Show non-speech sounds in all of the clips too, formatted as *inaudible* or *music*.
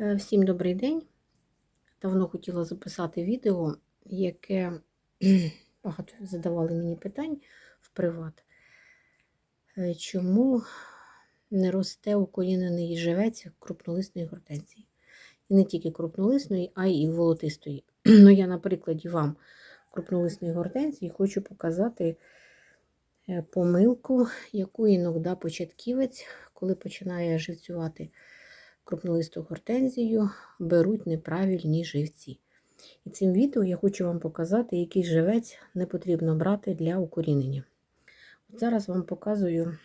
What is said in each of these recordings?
Е, Всім добрий день. Давно хотіла записати відео, яке *clears throat* багато задавали мені питань в приват. Е, Чому не росте укорінений живець крупнолисної гортензії? І не тільки крупнолисної, а й волотистої. *clears throat* Ну, я на прикладі вам крупнолисної гортензії хочу показати е, помилку, яку іноді початківець, коли починає живцювати крупнолисту гортензію, беруть неправильні живці. І цим відео я хочу вам показати, який живець не потрібно брати для укорінення. От зараз вам показую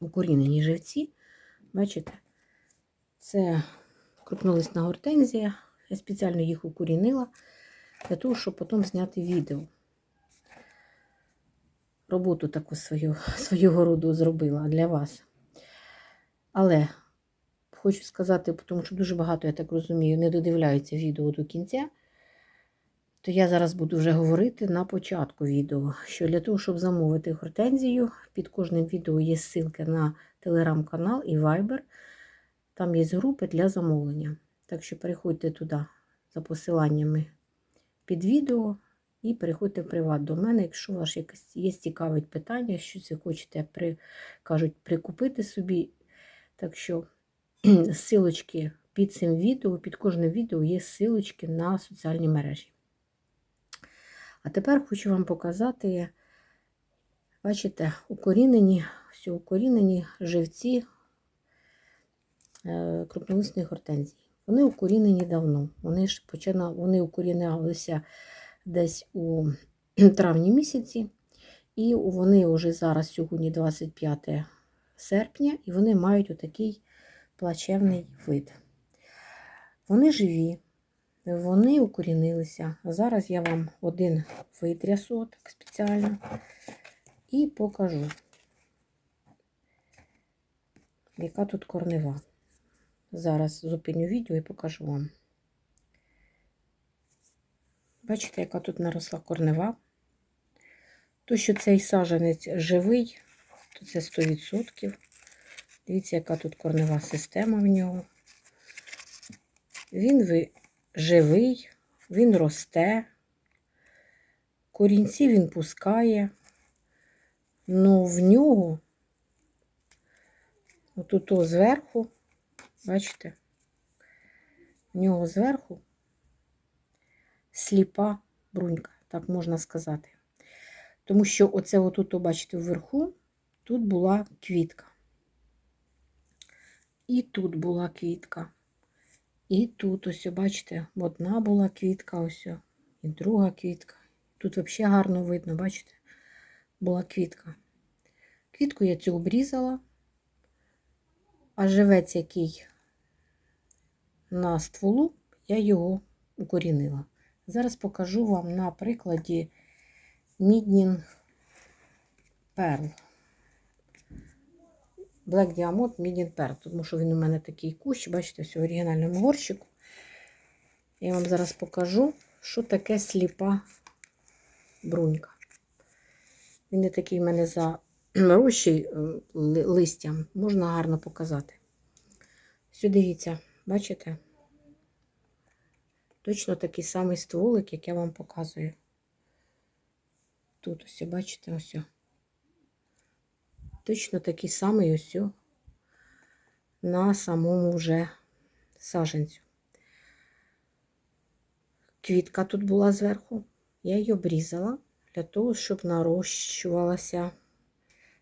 укорінені живці. Бачите, це крупнолисна гортензія. Я спеціально їх укорінила для того, щоб потім зняти відео. Роботу таку свою, *laughs* свого роду зробила для вас. Але хочу сказати, тому що дуже багато, я так розумію, не додивляються відео до кінця, то я зараз буду вже говорити на початку відео, що для того, щоб замовити гортензію, під кожним відео є ссылка на телеграм-канал і Viber. Там є групи для замовлення. Так що переходьте туди за посиланнями під відео і переходьте в приват до мене, якщо у вас є цікаве питання, щось ви хочете при, кажуть, прикупити собі. Так що *clears throat* ссылочки під цим відео, під кожним відео є ссылочки на соціальні мережі. А тепер хочу вам показати, бачите, укорінені, все, укорінені живці е, крупнолисної гортензії. Вони укорінені давно. Вони ж починали, вони укорінялися десь у *clears throat* травні місяці, і вони вже зараз, сьогодні 25 серпня, і вони мають отакий плачевний вид. Вони живі, вони укорінилися. Зараз я вам один витрясу так спеціально і покажу, яка тут корнева. Зараз зупиню відео і покажу вам. Бачите, яка тут наросла корнева. То, що цей саженець живий, то це 100%. Дивіться, яка тут корнева система в нього. Він живий, він росте, корінці він пускає, Ну в нього, отут зверху, бачите, в нього зверху сліпа брунька, так можна сказати. Тому що оце отут, бачите, вверху, тут була квітка. І тут була квітка. І тут ось, бачите, одна була квітка, ось, і друга квітка. Тут взагалі гарно видно, бачите, була квітка. Квітку я цю обрізала, а живець, який на стволу, я його укорінила. Зараз покажу вам на прикладі Міднін Перл. Black Diamond Medium Pearl, тому що він у мене такий кущ, бачите, ось в оригінальному горщику. Я вам зараз покажу, що таке сліпа брунька. Він не такий в мене зарощий листям, можна гарно показати. Все, дивіться, бачите? Точно такий самий стволик, як я вам показую. Тут ось, бачите, ось. Точно такий самий ось на самому вже саженцю. Квітка тут була зверху, я її обрізала для того, щоб нарощувалася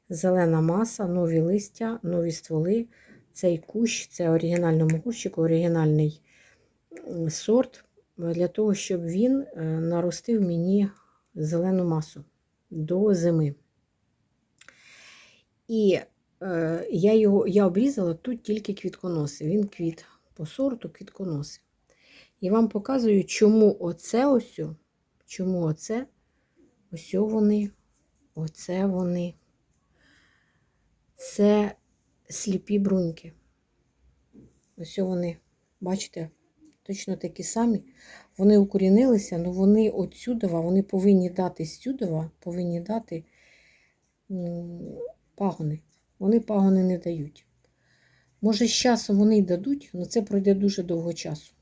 зелена маса, нові листя, нові стволи. Цей кущ, це оригінальному кущику, оригінальний сорт, для того, щоб він е, наростив мені зелену масу до зими. І е, я його я обрізала тут тільки квітконоси. Він квіт по сорту квітконоси. І вам показую, чому оце ось, чому оце, ось вони, оце вони. Це сліпі бруньки. Ось вони, бачите, точно такі самі. Вони укорінилися, але вони отсюдова, вони повинні дати сюдова, повинні дати пагони. Вони пагони не дають. Може, з часом вони й дадуть, але це пройде дуже довго часу.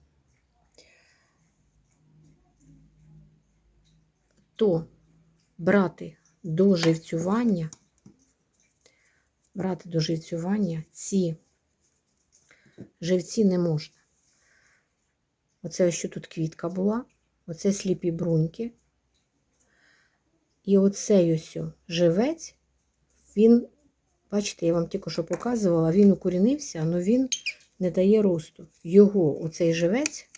То брати до живцювання, брати до живцювання ці живці не можна. Оце ось що тут квітка була, оце сліпі бруньки. І оцей ось живець, він, бачите, я вам тільки що показувала, він укорінився, але він не дає росту. Його, оцей живець,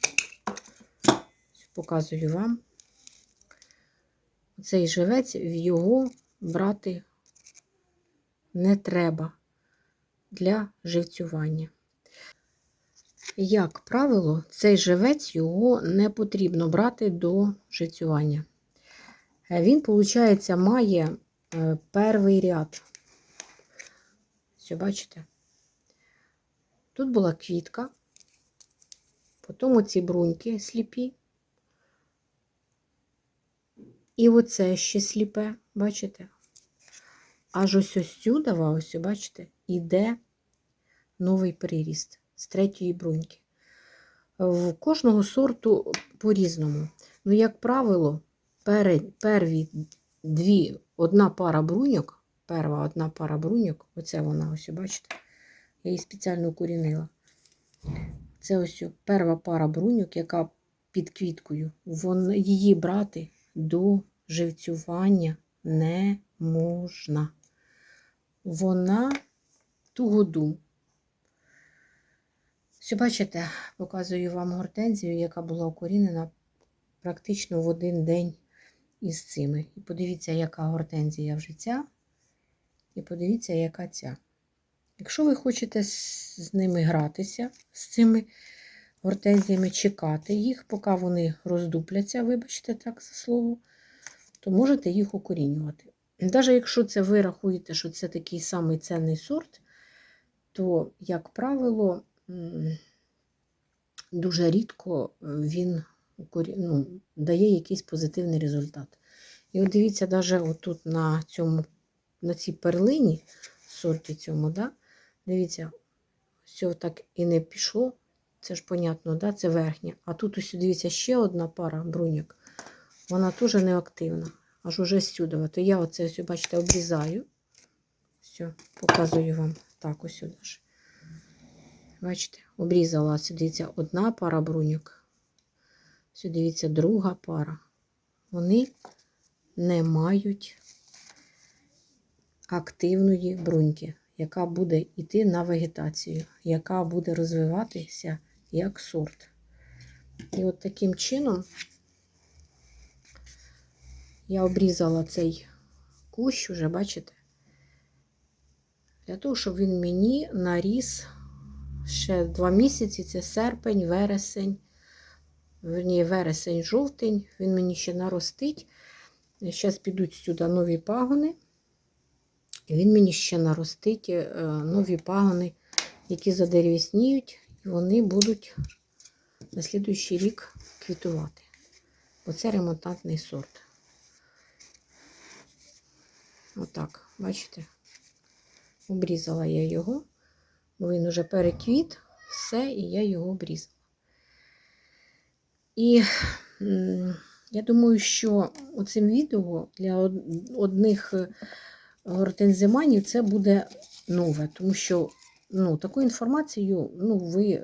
показую вам, оцей живець, його брати не треба для живцювання. Як правило, цей живець його не потрібно брати до живцювання. Е, Він, виходить, має перший ряд. Все, бачите? Тут була квітка, потім оці бруньки сліпі. І оце ще сліпе, бачите? Аж ось ось сюди, ось, бачите, іде новий приріст з третьої бруньки. В кожного сорту по-різному. Ну, як правило, перед, перві дві, одна пара бруньок, перша одна пара бруньок, оце вона, ось, бачите, я її спеціально укорінила. Це ось перша пара бруньок, яка під квіткою. Вон, її брати до живцювання не можна. Вона ту году. Все, бачите, показую вам гортензію, яка була укорінена практично в один день із цими. І подивіться, яка гортензія вже ця. І подивіться, яка ця. Якщо ви хочете з ними гратися, з цими гортензіями, чекати їх, поки вони роздупляться, вибачте так за слово, то можете їх укорінювати. Навіть якщо це ви рахуєте, що це такий самий цінний сорт, то, як правило, дуже рідко він ну, дає якийсь позитивний результат. І от дивіться, навіть отут на, цьому, на цій перлині, сорті цьому, да, дивіться, все так і не пішло. Це ж понятно, да, це верхня. А тут ось дивіться ще одна пара бруньок. Вона теж не активна. Аж уже сюди. То я оце ось, бачите, обрізаю. Все, показую вам так ось сюди. Бачите, обрізала дивіться, одна пара бруньок. Ось, дивіться, друга пара. Вони не мають активної бруньки, яка буде йти на вегетацію, яка буде розвиватися як сорт. І от таким чином я обрізала цей кущ, уже, бачите, для того, щоб він мені наріс ще два місяці, це серпень, вересень, верні, вересень, жовтень, він мені ще наростить. Зараз підуть сюди нові пагони, і він мені ще наростить е, нові пагони, які задеревісніють, і вони будуть на слідуючий рік квітувати. Бо це ремонтантний сорт. Отак, бачите? Обрізала я його, бо він уже переквіт, все, і я його обрізала. І я думаю, що оцим відео для одних е, гортензиманів це буде нове, тому що ну, таку інформацію ну, ви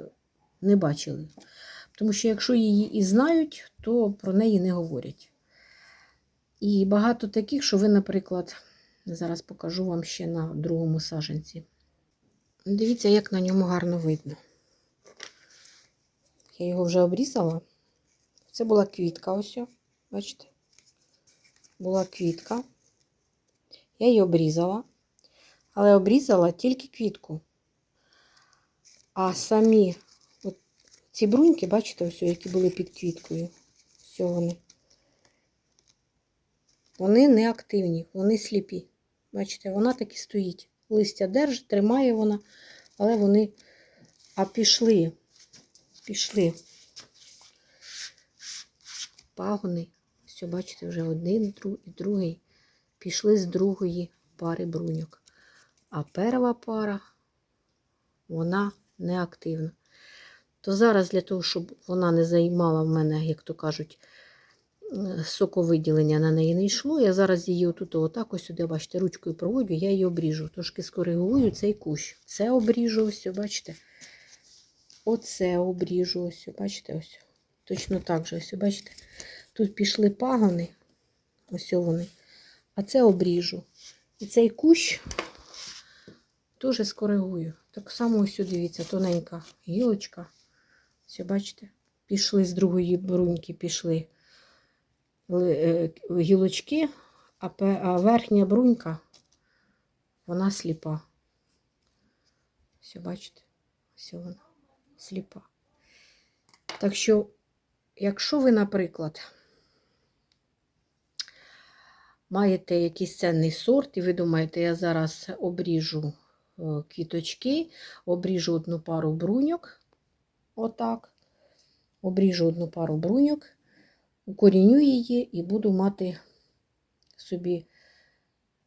не бачили. Тому що якщо її і знають, то про неї не говорять. І багато таких, що ви, наприклад, зараз покажу вам ще на другому саженці. Дивіться, як на ньому гарно видно. Я його вже обрізала. Це була квітка, ось, бачите? Була квітка. Я її обрізала, але обрізала тільки квітку. А самі ці бруньки, бачите, ось, які були під квіткою. Все вони. Вони не активні, вони сліпі. Бачите, вона так і стоїть. Листя держить, тримає вона, але вони. А пішли, пішли пагони. Все, бачите, вже один і другий пішли з другої пари бруньок. А перша пара, вона неактивна. То зараз для того, щоб вона не займала в мене, як то кажуть, соковиділення на неї не йшло. Я зараз її отут отак ось сюди, бачите, ручкою проводю, я її обріжу. Трошки скоригую цей кущ. Це обріжу, ось, бачите. Оце обріжу, ось, бачите, ось. Точно так же, ось, бачите. Тут пішли пагони, ось вони. А це обріжу. І цей кущ теж скоригую. Так само ось дивіться, тоненька гілочка. Все, бачите? Пішли з другої бруньки, пішли е, гілочки, а верхня брунька, вона сліпа. Все, бачите? Все вона сліпа. Так що, якщо ви, наприклад, маєте якийсь цінний сорт, і ви думаєте, я зараз обріжу е, квіточки, обріжу одну пару бруньок, отак, обріжу одну пару бруньок, укоріню її і буду мати собі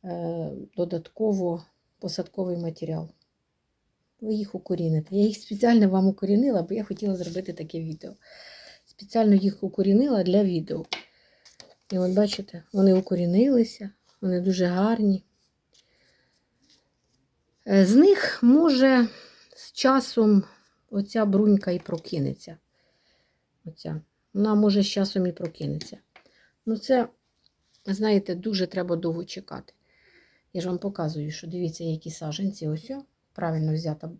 е, додатково посадковий матеріал. Ви їх укоріните. Я їх спеціально вам укорінила, бо я хотіла зробити таке відео. Спеціально їх укорінила для відео. І от бачите, вони укорінилися, вони дуже гарні. Е, З них може з часом оця брунька і прокинеться. Оця. Вона може з часом і прокинеться. Ну, це, знаєте, дуже треба довго чекати. Я ж вам показую, що дивіться, які саженці, ось правильно взята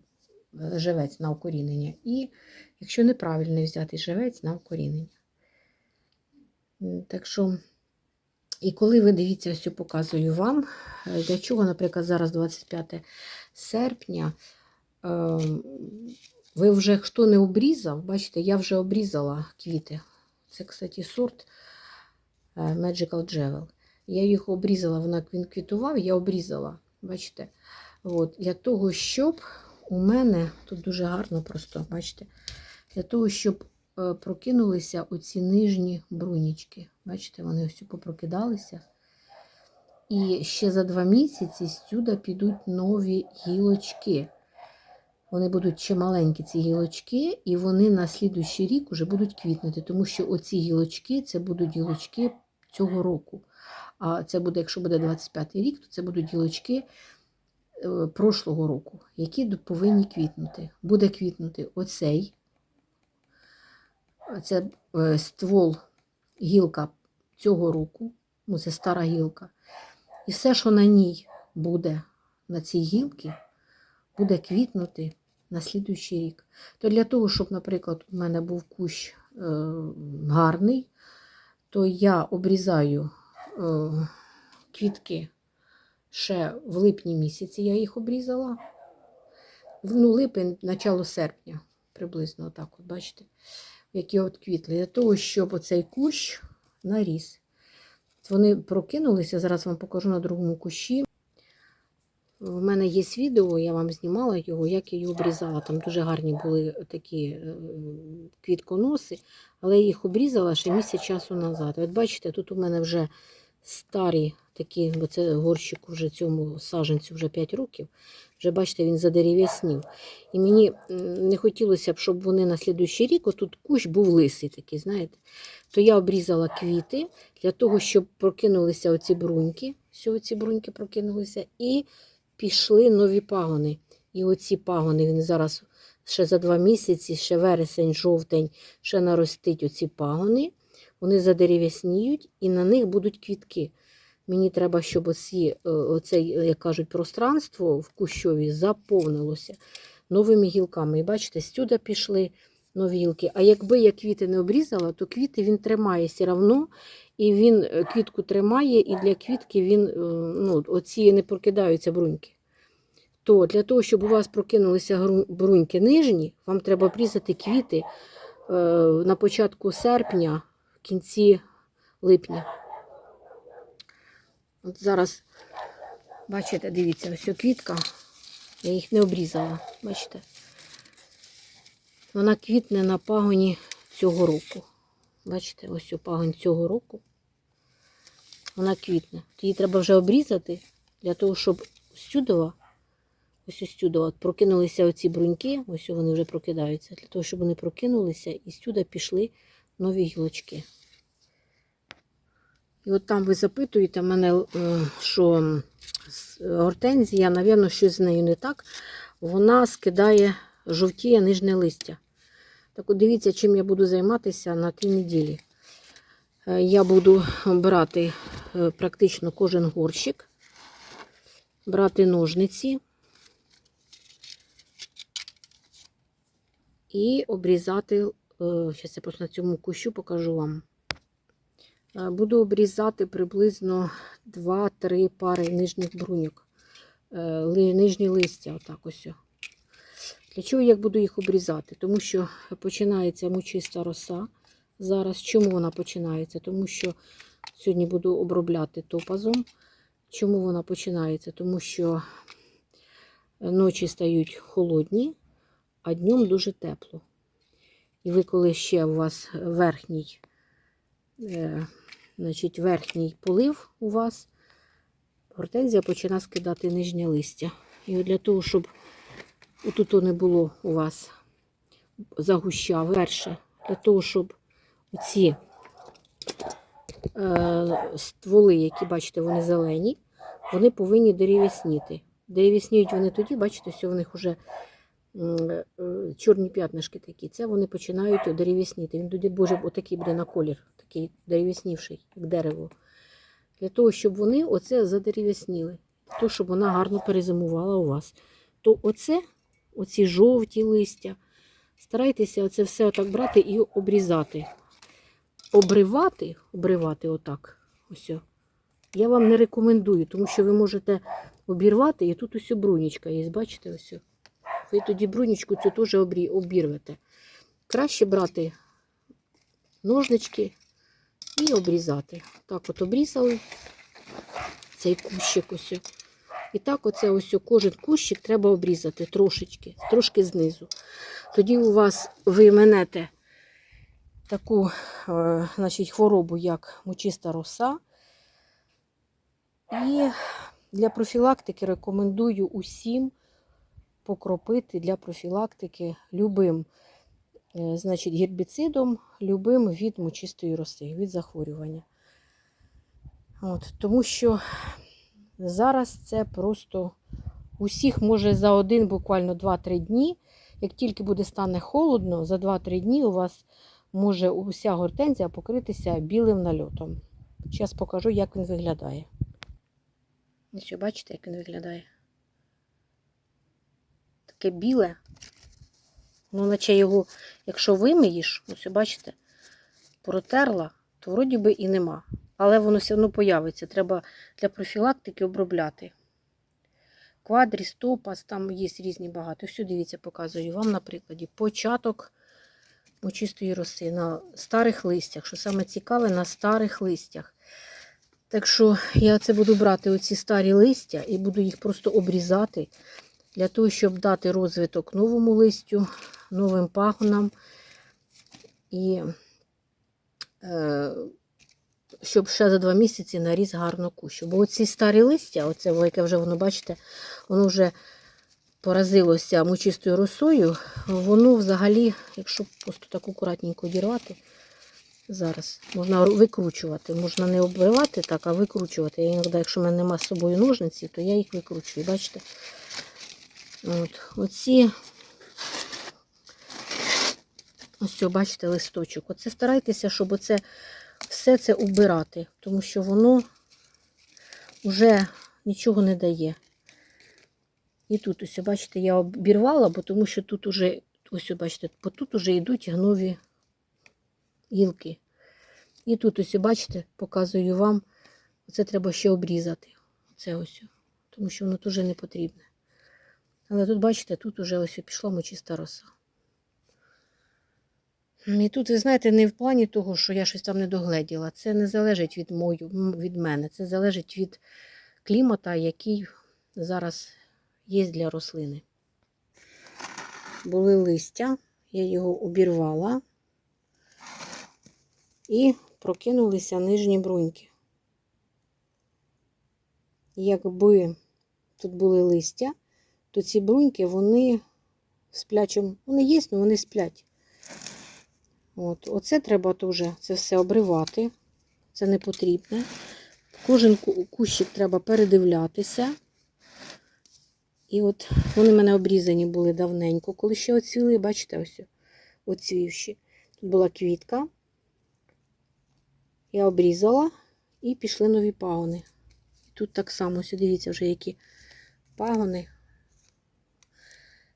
живець на укорінення. І якщо неправильно взяти живець на укорінення. Так що, і коли ви дивіться, ось показую вам, е, для чого, наприклад, зараз 25 серпня, ем, ви вже хто не обрізав, бачите, я вже обрізала квіти. Це, кстати, сорт е, Magical Jewel. Я їх обрізала, вона квітував, я обрізала. Бачите? От, для того, щоб у мене тут дуже гарно просто, бачите, для того, щоб е, прокинулися оці нижні брунічки. Бачите, вони ось попрокидалися. І ще за два місяці сюди підуть нові гілочки. Вони будуть ще маленькі, ці гілочки, і вони на слідуючий рік вже будуть квітнути, тому що оці гілочки це будуть гілочки цього року. А це буде, якщо буде 25-й рік, то це будуть гілочки прошлого року, які повинні квітнути. Буде квітнути оцей, це е, ствол, гілка цього року, ну це стара гілка. І все, що на ній буде, на цій гілці, буде квітнути на слідуючий рік. То для того, щоб, наприклад, у мене був кущ е, гарний, то я обрізаю е, квітки ще в липні місяці, я їх обрізала. Ну, липень, начало серпня, приблизно отак, от, бачите, які от квітли. Для того, щоб оцей кущ наріс. Вони прокинулися, зараз вам покажу на другому кущі. У мене є відео, я вам знімала його, як я його обрізала. Там дуже гарні були такі е, квітконоси, але я їх обрізала ще місяць часу назад. От бачите, тут у мене вже старі такі, бо це горщик вже цьому саженцю вже 5 років. Вже бачите, він задерев'яснів. І мені не хотілося б, щоб вони на слідуючий рік, отут кущ був лисий такий, знаєте. То я обрізала квіти для того, щоб прокинулися оці бруньки. Все, оці бруньки прокинулися. І пішли нові пагони. І оці пагони він зараз ще за два місяці, ще вересень, жовтень, ще наростить оці пагони. Вони задерев'ясніють і на них будуть квітки. Мені треба, щоб оці, е, оце, як кажуть, пространство в кущові заповнилося новими гілками. І бачите, сюди пішли нові гілки. А якби я квіти не обрізала, то квіти він тримає все одно, і він е, квітку тримає, і для квітки він, е, ну, оці не прокидаються бруньки. То для того, щоб у вас прокинулися бруньки нижні, вам треба обрізати квіти е, на початку серпня, кінці липня. От зараз, бачите, дивіться, ось квітка. Я їх не обрізала, бачите? Вона квітне на пагоні цього року. Бачите, ось у пагонь цього року. Вона квітне. Її треба вже обрізати для того, щоб сюди ось от прокинулися оці бруньки, ось вони вже прокидаються, для того, щоб вони прокинулися і сюди пішли нові гілочки. І от там ви запитуєте мене, е, що гортензія, напевно, щось з нею не так. Вона скидає жовтіє нижнє листя. Так от дивіться, чим я буду займатися на тій неділі. Е, Я буду брати е, практично кожен горщик, брати ножниці і обрізати. Зараз я просто на цьому кущу покажу вам. Е, Буду обрізати приблизно 2-3 пари нижніх бруньок. Е, Нижні листя, отак ось. Для чого я буду їх обрізати? Тому що починається мучиста роса. Зараз чому вона починається? Тому що сьогодні буду обробляти топазом. Чому вона починається? Тому що ночі стають холодні, а днем дуже тепло. І ви, коли ще у вас верхній, е, значить, верхній полив у вас, гортензія починає скидати нижнє листя. І от для того, щоб тут не було у вас загуща перше, для того, щоб ці е, стволи, які бачите, вони зелені, вони повинні дерев'ясніти. Дерев'ясніють вони тоді, бачите, все в них вже чорні п'ятнишки такі. Це вони починають дерев'ясніти. Він тоді боже, отакий буде на колір, такий дерев'яснівший, як дерево. Для того, щоб вони оце задерев'ясніли, для того, щоб вона гарно перезимувала у вас. То оце, оці жовті листя, старайтеся оце все отак брати і обрізати. Обривати, обривати отак, ось. Я вам не рекомендую, тому що ви можете обірвати, і тут ось брунічка є, бачите, ось. Ви тоді брунічку цю теж обірвете. Краще брати ножнички і обрізати. Так от обрізали цей кущик ось. І так оце ось кожен кущик треба обрізати трошечки, трошки знизу. Тоді у вас ви менете таку е, значить, хворобу, як мочиста роса. І для профілактики рекомендую усім покропити для профілактики любим е, значить, гербіцидом, любим від мочистої роси, від захворювання. От, тому що зараз це просто усіх може за один, буквально 2-3 дні. Як тільки буде стане холодно, за 2-3 дні у вас може уся гортензія покритися білим нальотом. Зараз покажу, як він виглядає. Ось, бачите, як він виглядає. Таке біле. Ну, наче його, якщо вимиєш, ось бачите, протерла, то вроді би і нема. Але воно все одно появиться. Треба для профілактики обробляти. Квадріс, топаз, там є різні багато. Все, дивіться, показую вам на прикладі. Початок чистої роси на старих листях. Що саме цікаве, на старих листях. Так що я це буду брати оці старі листя і буду їх просто обрізати для того, щоб дати розвиток новому листю, новим пагонам. І е, щоб ще за два місяці наріс гарно кущу. Бо оці старі листя, оце, яке вже воно, бачите, воно вже поразилося мучистою росою, воно взагалі, якщо просто так акуратненько дірвати, зараз можна викручувати. Можна не обривати так, а викручувати. Я іноді, якщо в мене немає з собою ножниці, то я їх викручую. Бачите? От, Оці, ось, бачите, листочок. Оце старайтеся, щоб оце все це убирати, тому що воно вже нічого не дає. І тут ось, бачите, я обірвала, бо тому що тут уже, ось, бачите, бо тут уже йдуть гнові гілки. І тут ось, бачите, показую вам, це треба ще обрізати. Це ось, тому що воно дуже не потрібне. Але тут, бачите, тут уже ось пішла мочиста роса. І тут, ви знаєте, не в плані того, що я щось там не догледіла. Це не залежить від мою, від мене. Це залежить від клімата, який зараз є для рослини. Були листя, я його обірвала і прокинулися нижні бруньки. Якби тут були листя, то ці бруньки, вони в сплячому, вони є, але вони сплять. От, оце треба теж це все обривати. Це не потрібне. Кожен кущик треба передивлятися. І от вони в мене обрізані були давненько, коли ще оцвіли, бачите, ось оцвівші. Тут була квітка. Я обрізала і пішли нові пагони. Тут так само, ось дивіться, вже які пагони.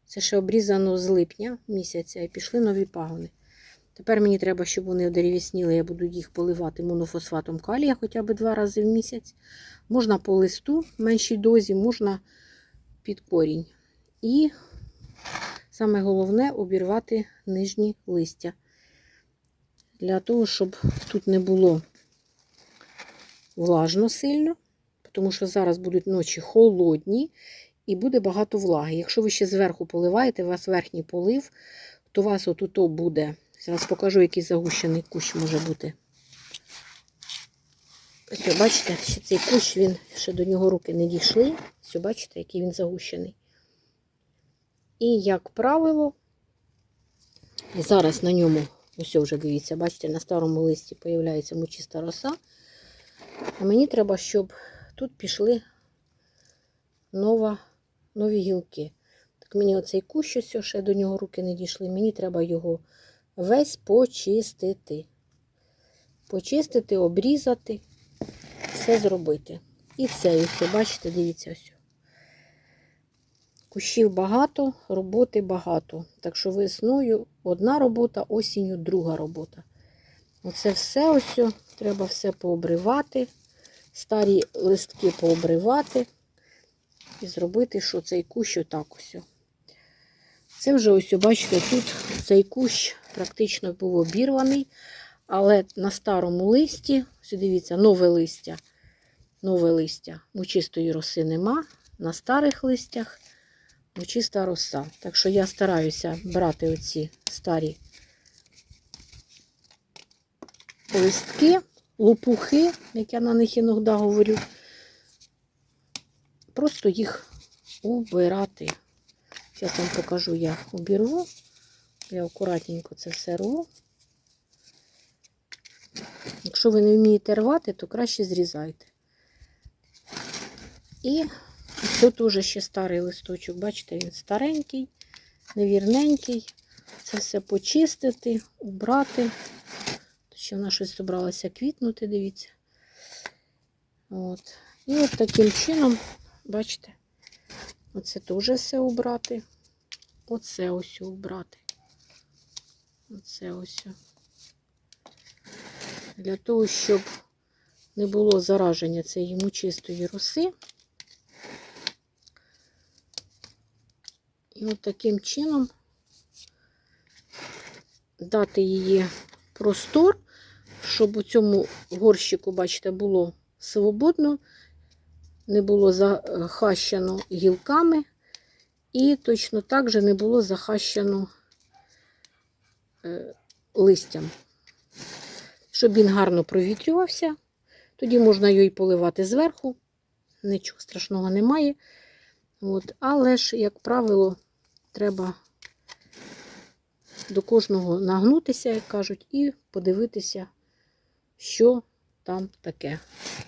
Це ще обрізано з липня місяця і пішли нові пагони. Тепер мені треба, щоб вони одеревісніли, я буду їх поливати монофосфатом калія хоча б два рази в місяць. Можна по листу в меншій дозі, можна під корінь. І саме головне обірвати нижні листя. Для того, щоб тут не було влажно сильно, тому що зараз будуть ночі холодні і буде багато влаги. Якщо ви ще зверху поливаєте, у вас верхній полив, то у вас отут буде. Зараз покажу, який загущений кущ може бути. Ось, бачите, ще цей кущ, він ще до нього руки не дійшли. Ось, бачите, який він загущений. І, як правило, зараз на ньому, ось вже дивіться, бачите, на старому листі з'являється мочиста роса. А мені треба, щоб тут пішли нова, нові гілки. Так мені оцей кущ, ось ще до нього руки не дійшли. Мені треба його весь почистити. Почистити, обрізати, все зробити. І це, ось, бачите, дивіться ось. Кущів багато, роботи багато. Так що весною одна робота, осінню друга робота. Оце все ось треба все пообривати, старі листки пообривати і зробити, що цей кущ отак ось. Це вже ось, бачите, тут цей кущ практично був обірваний, але на старому листі, ось дивіться, нове листя, нове листя, мучистої роси нема, на старих листях мучиста роса. Так що я стараюся брати оці старі листки, лопухи, як я на них іноді говорю, просто їх убирати. Зараз вам покажу, я обірву. Я акуратненько це все рву. Якщо ви не вмієте рвати, то краще зрізайте. І тут теж ще старий листочок. Бачите, він старенький, невірненький. Це все почистити, убрати. Ще вона щось зібралася квітнути, дивіться. От. І от таким чином, бачите, оце теж все убрати. Оце ось убрати. Оце ось. Для того, щоб не було зараження цієї мучистої роси. І от таким чином дати її простор, щоб у цьому горщику, бачите, було свободно, не було захащено гілками, і точно так же не було захащено е, листям. Щоб він гарно провітрювався, тоді можна його і поливати зверху, нічого страшного немає. От. Але ж, як правило, треба до кожного нагнутися, як кажуть, і подивитися, що там таке.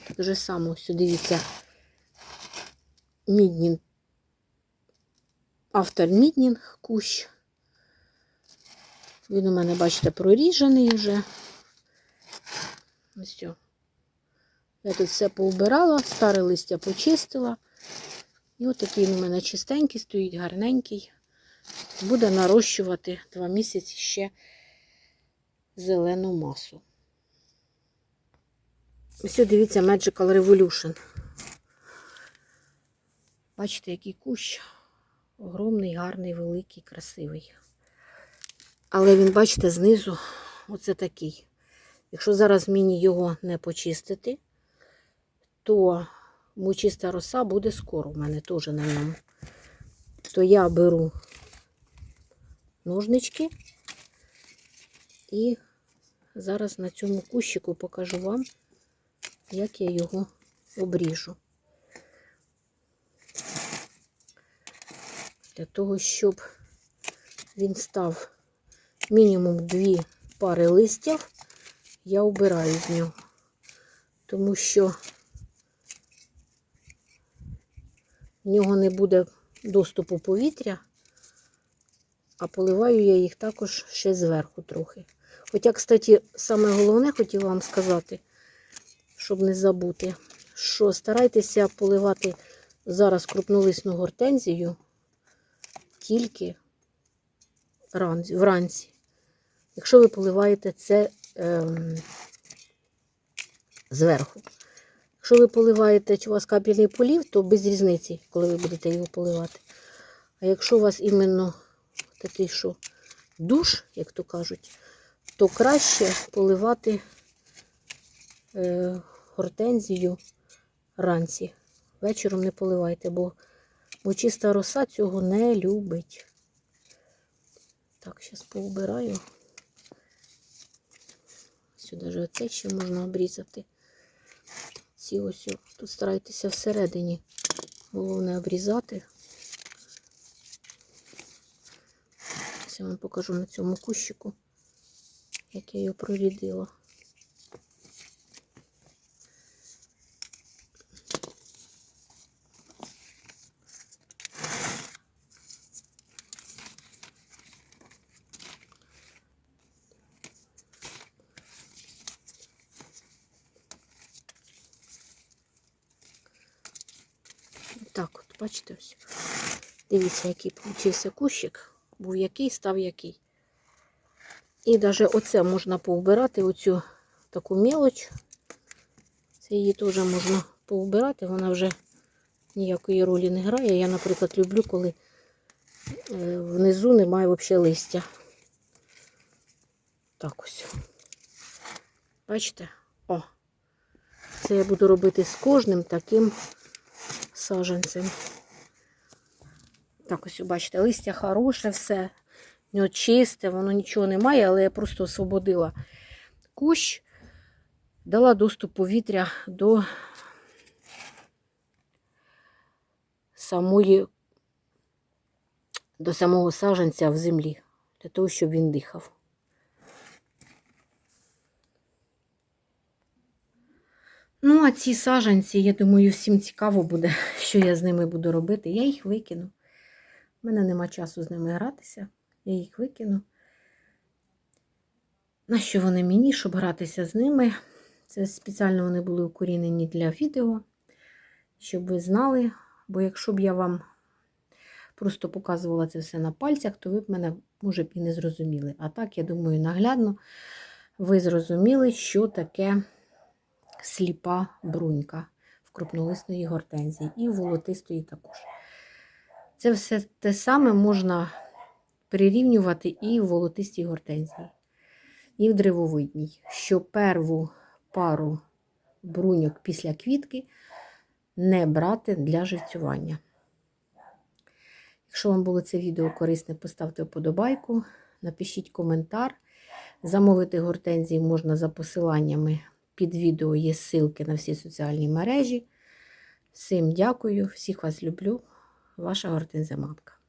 Так же само, ось дивіться, міднін, автор міднінг кущ. Він у мене, бачите, проріжений вже. Ось. о. Я тут все поубирала, старе листя почистила. І от такий він у мене чистенький, стоїть гарненький. Буде нарощувати два місяці ще зелену масу. Ось дивіться Magical Revolution. Бачите, який кущ. Огромний, гарний, великий, красивий. Але він, бачите, знизу оце такий. Якщо зараз мені його не почистити, то мучиста роса буде скоро в мене теж на ньому. То я беру ножнички і зараз на цьому кущику покажу вам, як я його обріжу. Для того, щоб він став мінімум дві пари листів, я обираю з нього. Тому що в нього не буде доступу повітря, а поливаю я їх також ще зверху трохи. Хоча, кстати, саме головне хотіла вам сказати, щоб не забути, що старайтеся поливати зараз крупнолисну гортензію тільки вранці. Якщо ви поливаєте це ем, зверху. Якщо ви поливаєте чи у вас капельний полів, то без різниці, коли ви будете його поливати. А якщо у вас іменно такий, що душ, як то кажуть, то краще поливати е, гортензію ранці. Вечором не поливайте, бо, бо чиста роса цього не любить. Так, зараз поубираю. Сюди ж оце ще можна обрізати. Ці ось тут старайтеся всередині. Головне обрізати. Зараз я вам покажу на цьому кущику, як я його прорідила. Так, от, бачите ось. Дивіться, який получився кущик. Був який, став який. І навіть оце можна поубирати, оцю таку мелоч. Це її теж можна поубирати, вона вже ніякої ролі не грає. Я, наприклад, люблю, коли е, внизу немає взагалі листя. Так ось. Бачите? О! Це я буду робити з кожним таким саженцем. Так, ось, бачите, листя хороше, все. Нього чисте, воно нічого не має, але я просто освободила кущ, дала доступ повітря до самої, до самого саженця в землі, для того, щоб він дихав. Ну, а ці саженці, я думаю, всім цікаво буде, *laughs* що я з ними буду робити. Я їх викину. У мене нема часу з ними гратися. Я їх викину. Нащо вони мені, щоб гратися з ними? Це спеціально вони були укорінені для відео, щоб ви знали. Бо якщо б я вам просто показувала це все на пальцях, то ви б мене, може б, і не зрозуміли. А так, я думаю, наглядно ви зрозуміли, що таке сліпа брунька в крупнолисної гортензії і волотистої також. Це все те саме можна прирівнювати і в волотистій гортензії, і в древовидній, що перву пару бруньок після квітки не брати для живцювання. Якщо вам було це відео корисне, поставте вподобайку, напишіть коментар. Замовити гортензії можна за посиланнями під відео є ссылки на всі соціальні мережі. Всім дякую, всіх вас люблю. Ваша гортензія матка.